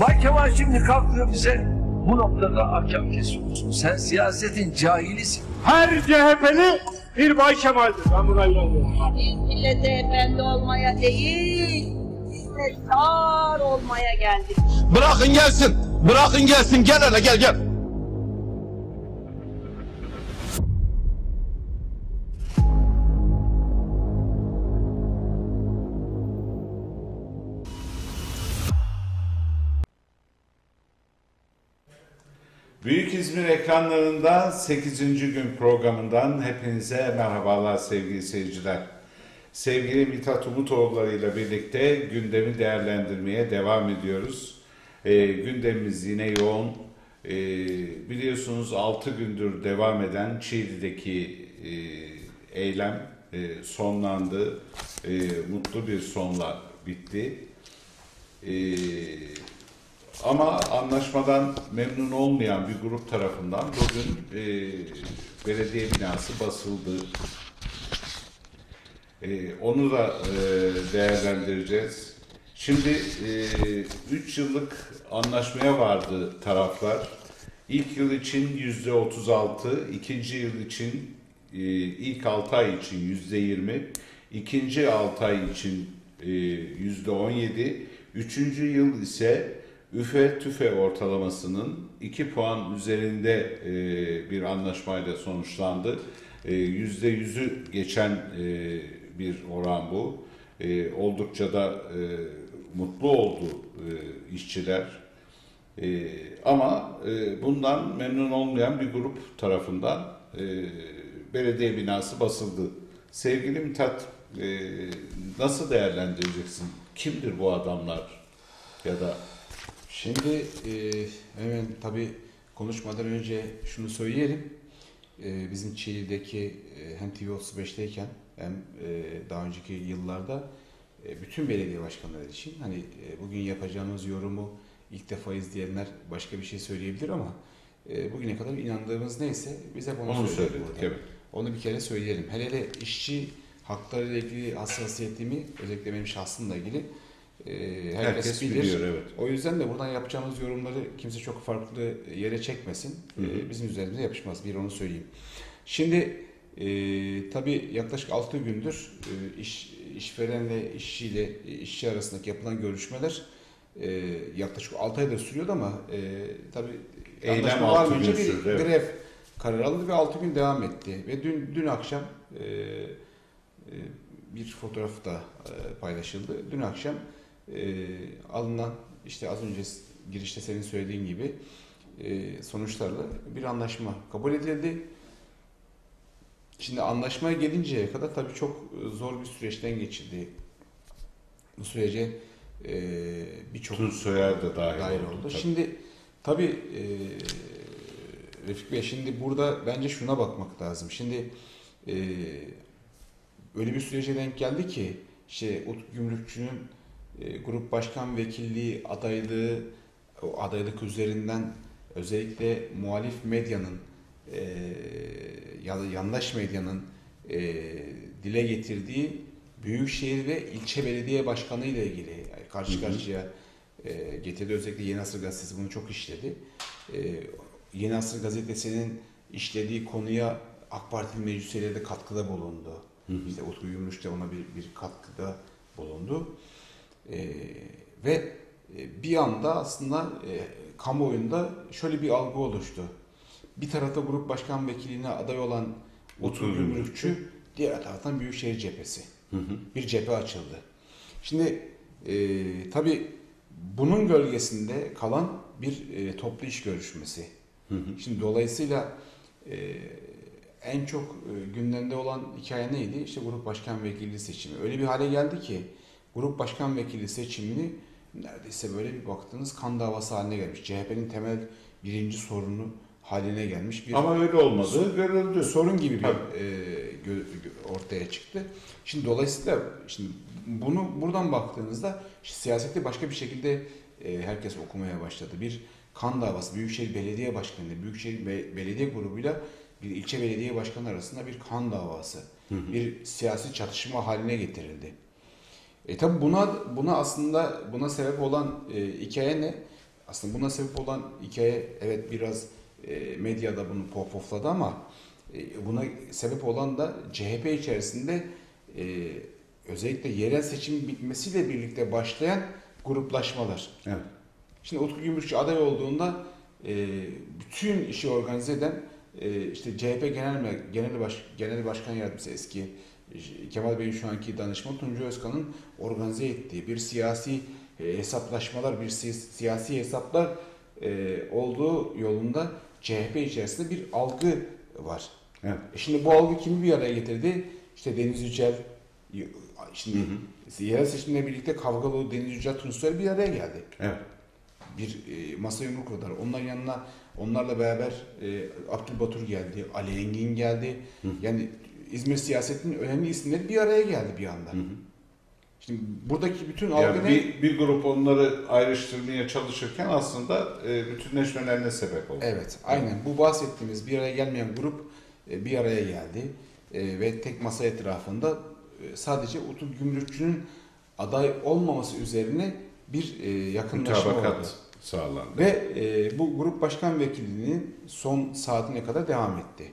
Bay Kemal şimdi kalkıyor bize bu noktada ahkam kesiyorsun. Sen siyasetin cahilisin. Her CHP'li bir Bay Kemal'dir. Ben buna inanıyorum. Biz millete efendi olmaya değil, hizmetkar olmaya geldik. Bırakın gelsin. Bırakın gelsin. Gel hele gel gel. Büyük İzmir ekranlarında 8. gün programından hepinize merhabalar sevgili seyirciler. Sevgili Mithat Umutoğulları ile birlikte gündemi değerlendirmeye devam ediyoruz. Ee, gündemimiz yine yoğun. Ee, biliyorsunuz 6 gündür devam eden Çiğli'deki e, eylem e, sonlandı. E, mutlu bir sonla bitti. Ee, ama anlaşmadan memnun olmayan bir grup tarafından bugün e, belediye binası basıldı. E, onu da e, değerlendireceğiz. Şimdi 3 yıllık anlaşmaya vardı taraflar. İlk yıl için yüzde 36, ikinci yıl için e, ilk 6 ay için yüzde 20, ikinci 6 ay için e, yüzde 17, üçüncü yıl ise üfe tüfe ortalamasının 2 puan üzerinde e, bir anlaşmayla sonuçlandı. E, Yüzde yüzü geçen e, bir oran bu. E, Oldukça da mutlu oldu işçiler. Ama bundan memnun olmayan bir grup tarafından belediye binası basıldı. Sevgili Mithat, nasıl değerlendireceksin? Kimdir bu adamlar? Ya da Şimdi e, hemen tabii konuşmadan önce şunu söyleyelim. E, bizim Çiğli'deki e, hem TV35'teyken hem e, daha önceki yıllarda e, bütün belediye başkanları için hani e, bugün yapacağımız yorumu ilk defa izleyenler başka bir şey söyleyebilir ama e, bugüne kadar inandığımız neyse biz hep onu, onu söyledik. Evet. Onu bir kere söyleyelim. Hele hele işçi haklarıyla ilgili hassasiyetimi özellikle benim şahsımla ilgili e, herkes, Herkes bilir. biliyor, evet. O yüzden de buradan yapacağımız yorumları kimse çok farklı yere çekmesin. Hı hı. E, bizim üzerimize yapışmaz. Bir onu söyleyeyim. Şimdi e, tabii yaklaşık 6 gündür e, iş, işverenle işçiyle e, işçi arasındaki yapılan görüşmeler e, yaklaşık 6 aydır sürüyordu ama e, tabii Eylem varmayınca bir sürdü, evet. grev kararı alındı ve 6 gün devam etti. Ve dün dün akşam e, e, bir fotoğraf da e, paylaşıldı. Dün akşam e, alınan işte az önce girişte senin söylediğin gibi e, sonuçlarla bir anlaşma kabul edildi. Şimdi anlaşmaya gelinceye kadar tabii çok zor bir süreçten geçildi. Bu sürece e, birçok Tuz Soyer de dahil, dahil oldu. oldu. tabii. Şimdi tabii e, Refik Bey şimdi burada bence şuna bakmak lazım. Şimdi e, öyle bir sürece denk geldi ki işte Utku Gümrükçü'nün e, grup başkan vekilliği adaylığı o adaylık üzerinden özellikle muhalif medyanın e, ya da yandaş medyanın e, dile getirdiği büyükşehir ve ilçe belediye başkanı ile ilgili karşı Hı hı. karşıya e, getirdi. Özellikle Yeni Asır Gazetesi bunu çok işledi. E, Yeni Asır Gazetesi'nin işlediği konuya AK Parti meclis üyeleri de katkıda bulundu. Hı hı. İşte Utku Gümrüş de ona bir, bir katkıda bulundu. E, ve bir anda aslında e, kamuoyunda şöyle bir algı oluştu. Bir tarafta grup başkan vekiliğine aday olan Utku Gümrükçü, diğer taraftan Büyükşehir Cephesi. Hı hı. Bir cephe açıldı. Şimdi e, tabii bunun gölgesinde kalan bir e, toplu iş görüşmesi. Hı hı. Şimdi dolayısıyla e, en çok e, gündemde olan hikaye neydi? İşte grup başkan vekili seçimi. Öyle bir hale geldi ki grup başkan vekili seçimini neredeyse böyle bir baktığınız kan davası haline gelmiş. CHP'nin temel birinci sorunu haline gelmiş bir Ama öyle olmadı. Görüldü. sorun gibi bir Tabii. e, ortaya çıktı. Şimdi dolayısıyla şimdi bunu buradan baktığınızda işte siyasette başka bir şekilde e, herkes okumaya başladı. Bir kan davası Büyükşehir Belediye Başkanı, Büyükşehir Be- Belediye grubuyla bir ilçe belediye başkanı arasında bir kan davası, bir siyasi çatışma haline getirildi. E tabi buna buna aslında buna sebep olan e, hikaye ne? aslında buna sebep olan hikaye evet biraz e, medyada bunu pohpohladı ama e, buna sebep olan da CHP içerisinde e, özellikle yerel seçim bitmesiyle birlikte başlayan gruplaşmalar. Evet. Şimdi Utku Gümrükçü aday olduğunda e, bütün işi organize eden e, işte CHP Genel Genel Baş Genel Başkan Yardımcısı eski Kemal Bey'in şu anki danışmanı Tuncu Özkan'ın organize ettiği bir siyasi e, hesaplaşmalar, bir si- siyasi hesaplar e, olduğu yolunda CHP içerisinde bir algı var. Evet. E şimdi bu algı kimi bir araya getirdi? İşte Deniz Yücel, şimdi yerel seçimle birlikte kavgalı Deniz Yücel, Tunçlar bir araya geldi Evet. bir e, masa yumruklar. Onların yanına onlarla beraber e, Abdülbatur geldi, Ali Engin geldi. Yani İzmir siyasetinin önemli isimleri bir araya geldi bir anda. Şimdi buradaki bütün algı Yani ne? bir, bir grup onları ayrıştırmaya çalışırken aslında e, bütünleşmelerine sebep oldu. Evet, aynen. Bu bahsettiğimiz bir araya gelmeyen grup e, bir araya geldi E, ve tek masa etrafında e, sadece Utul Gümrükçü'nün aday olmaması üzerine bir e, yakınlaşma oldu. Mutabakat sağlandı. Ve e, bu grup başkan vekilliğinin son saatine kadar devam etti.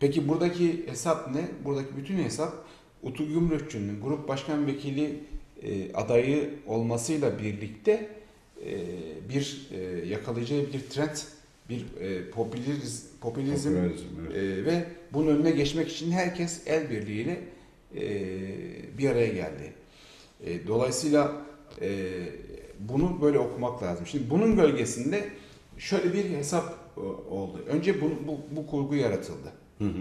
Peki buradaki hesap ne? Buradaki bütün hesap Utu Gümrükçü'nün grup başkan vekili e, adayı olmasıyla birlikte e, bir e, yakalayacağı bir trend, bir e, popüliz, popülizm Popülizm, evet. e, ve bunun önüne geçmek için herkes el birliğiyle e, bir araya geldi. E, dolayısıyla e, bunu böyle okumak lazım. Şimdi bunun gölgesinde şöyle bir hesap e, oldu. Önce bu, bu, bu kurgu yaratıldı. Hı hı.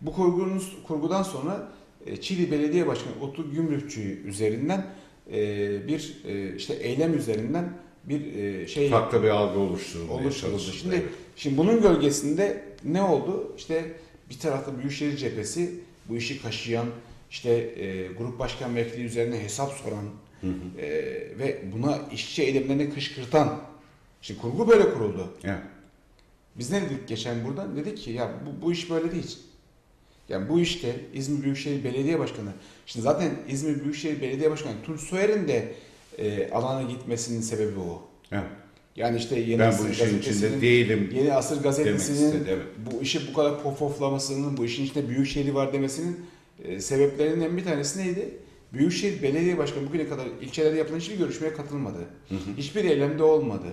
Bu kurgunun, kurgudan sonra e, Çili Belediye Başkanı Otu Gümrükçü üzerinden e, bir işte eylem üzerinden bir şey Farklı bir algı oluşturuldu. çalışıldı. Şimdi Evet. şimdi bunun gölgesinde ne oldu? İşte bir tarafta Büyükşehir Cephesi bu işi kaşıyan, işte e, grup başkan vekili üzerine hesap soran e, ve buna işçi eylemlerini kışkırtan. Şimdi kurgu böyle kuruldu. Evet. Biz ne dedik geçen burada? Dedik ki ya bu, bu iş böyle değil. Yani bu işte İzmir Büyükşehir Belediye Başkanı, şimdi zaten İzmir Büyükşehir Belediye Başkanı Tunç Soyer'in de e, alana gitmesinin sebebi o. Evet. Yani işte Yeni Ben Asır bu işin içinde değilim. Yeni Asır Gazetesi'nin istedi, evet. bu işi bu kadar pofoflamasının, bu işin içinde Büyükşehir var demesinin e, sebeplerinden bir tanesi neydi? Büyükşehir Belediye Başkanı bugüne kadar ilçelerde yapılan hiçbir görüşmeye katılmadı. Hiçbir eylemde olmadı.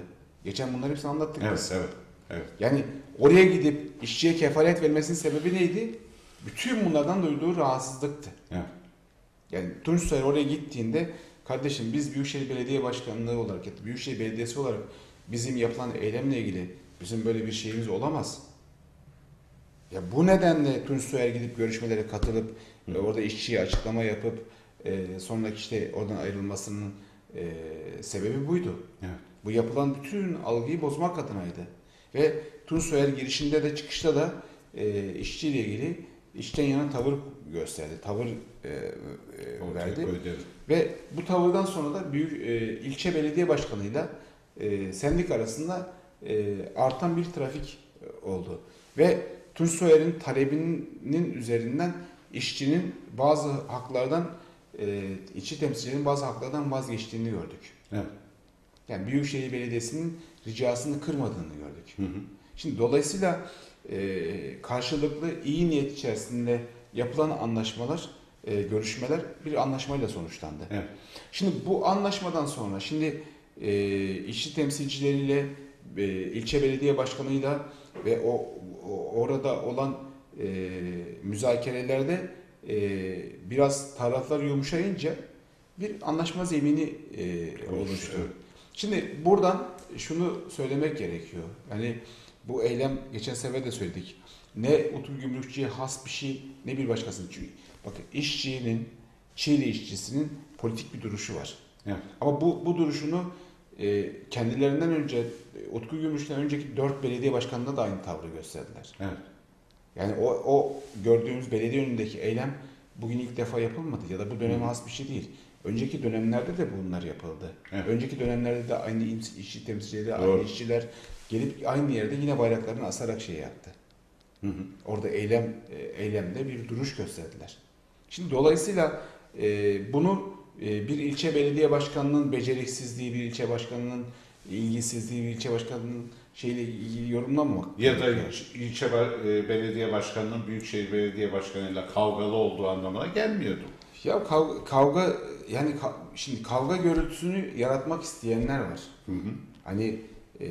Geçen bunları hepsini anlattık Evet, biz. evet. Evet. Yani oraya gidip işçiye kefalet vermesinin sebebi neydi? Bütün bunlardan duyduğu rahatsızlıktı. Evet. Yani Tunç Soyer oraya gittiğinde kardeşim biz Büyükşehir Belediye Başkanlığı olarak ya Büyükşehir Belediyesi olarak bizim yapılan eylemle ilgili bizim böyle bir şeyimiz olamaz. Ya bu nedenle Tunç Soyer gidip görüşmelere katılıp e, orada işçiye açıklama yapıp e, sonraki işte oradan ayrılmasının e, sebebi buydu. Evet. Bu yapılan bütün algıyı bozmak adınaydı. Ve Tunç Soyer girişinde de çıkışta da e, işçiyle ilgili işten yana tavır gösterdi. Tavır e, e, verdi. koydu. Ve bu tavırdan sonra da büyük e, ilçe belediye başkanıyla e, sendik arasında e, artan bir trafik e, oldu. Ve Tunç Soyer'in talebinin üzerinden işçinin bazı haklardan e, işçi temsilcilerin bazı haklardan vazgeçtiğini gördük. Evet. Yani Büyükşehir Belediyesi'nin ricasını kırmadığını gördük. Hı hı. Şimdi dolayısıyla e, karşılıklı iyi niyet içerisinde yapılan anlaşmalar, e, görüşmeler bir anlaşmayla sonuçlandı. Evet. Şimdi bu anlaşmadan sonra şimdi e, işçi temsilcileriyle, e, ilçe belediye başkanıyla ve o, o- orada olan e, müzakerelerde e, biraz taraflar yumuşayınca bir anlaşma zemini e, oluştu. evet. Şimdi buradan şunu söylemek gerekiyor. Yani bu eylem geçen sefer de söyledik. Ne Utul Gümrükçü'ye has bir şey ne bir başkasının. Çünkü bakın işçinin, Çiğli işçisinin politik bir duruşu var. Evet. Ama bu, bu duruşunu e, kendilerinden önce, Utku Gümrükçü'den önceki dört belediye başkanında da aynı tavrı gösterdiler. Evet. Yani o, o gördüğümüz belediye önündeki eylem bugün ilk defa yapılmadı ya da bu döneme has bir şey değil. Önceki dönemlerde de bunlar yapıldı. Evet. Önceki dönemlerde de aynı işçi temsilcileri, Doğru. aynı işçiler gelip aynı yerde yine bayraklarını asarak şey yaptı. Hı hı. Orada eylem e, eylemde bir duruş gösterdiler. Şimdi dolayısıyla e, bunu e, bir ilçe belediye başkanının beceriksizliği, bir ilçe başkanının ilgisizliği bir ilçe başkanının şeyle ilgili yorumlamamak. Ya da ilçe e, belediye başkanının büyükşehir belediye başkanıyla kavgalı olduğu anlamına gelmiyordu. Ya kavga, kavga yani ka- şimdi kavga görüntüsünü yaratmak isteyenler var. Hani e,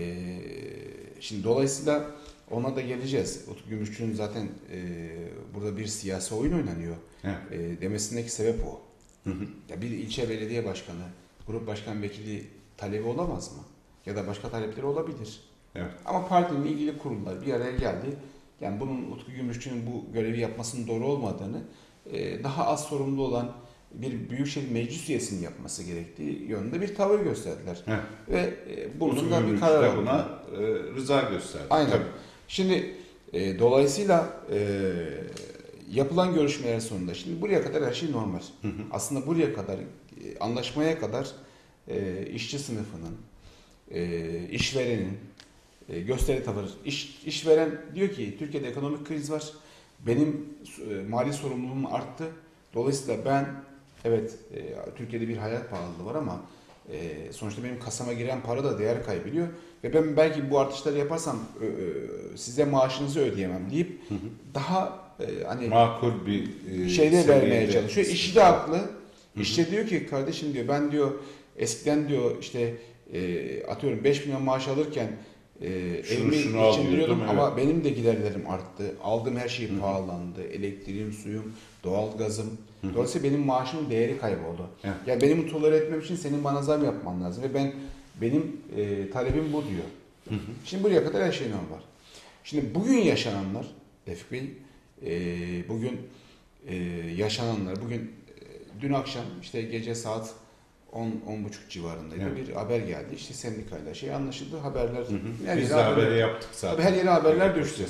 şimdi dolayısıyla ona da geleceğiz. Utku Gümüşçü'nün zaten e, burada bir siyasi oyun oynanıyor Evet. e, demesindeki sebep o. Ya bir ilçe belediye başkanı, grup başkan vekili talebi olamaz mı? Ya da başka talepleri olabilir. Evet. Ama partinin ilgili kurullar bir araya geldi. Yani bunun Utku Gümrükçü'nün bu görevi yapmasının doğru olmadığını, e, daha az sorumlu olan bir büyükşehir meclis üyesinin yapması gerektiği yönünde bir tavır gösterdiler. Evet. Ve e, bunun da bir karar alındı. buna e, rıza gösterdi. Aynen. Tabii. Şimdi e, dolayısıyla e, yapılan görüşmeler sonunda şimdi buraya kadar her şey normal. Aslında buraya kadar e, anlaşmaya kadar e, işçi sınıfının, e, işverenin e, gösteri tavır. İş, işveren diyor ki Türkiye'de ekonomik kriz var. Benim e, mali sorumluluğum arttı. Dolayısıyla ben evet e, Türkiye'de bir hayat pahalılığı var ama e, sonuçta benim kasama giren para da değer kaybediyor ve ben belki bu artışları yaparsam e, e, size maaşınızı ödeyemem deyip daha e, hani Makul bir e, şeyde vermeye çalışıyor. İşçi de haklı. İşçi diyor ki kardeşim diyor ben diyor eskiden diyor işte e, atıyorum 5 milyon maaş alırken e, Şunu evimi şunu geçindiriyordum evet. ama benim de giderlerim arttı. Aldığım her şey pahalandı. Elektriğim, suyum, doğalgazım. Dolayısıyla benim maaşımın değeri kayboldu. Evet. Ya benim tolere etmem için senin bana zam yapman lazım ve ben benim e, talebim bu diyor. Şimdi buraya kadar her şey normal. Şimdi bugün yaşananlar Refik Bey, e, bugün e, yaşananlar, bugün e, dün akşam işte gece saat 10 10.30 civarındaydı Evet. bir haber geldi. İşte sendikayla şey anlaşıldı. Haberler her Biz yere de haberler- haberi yaptık zaten. Her yere haberler düştü.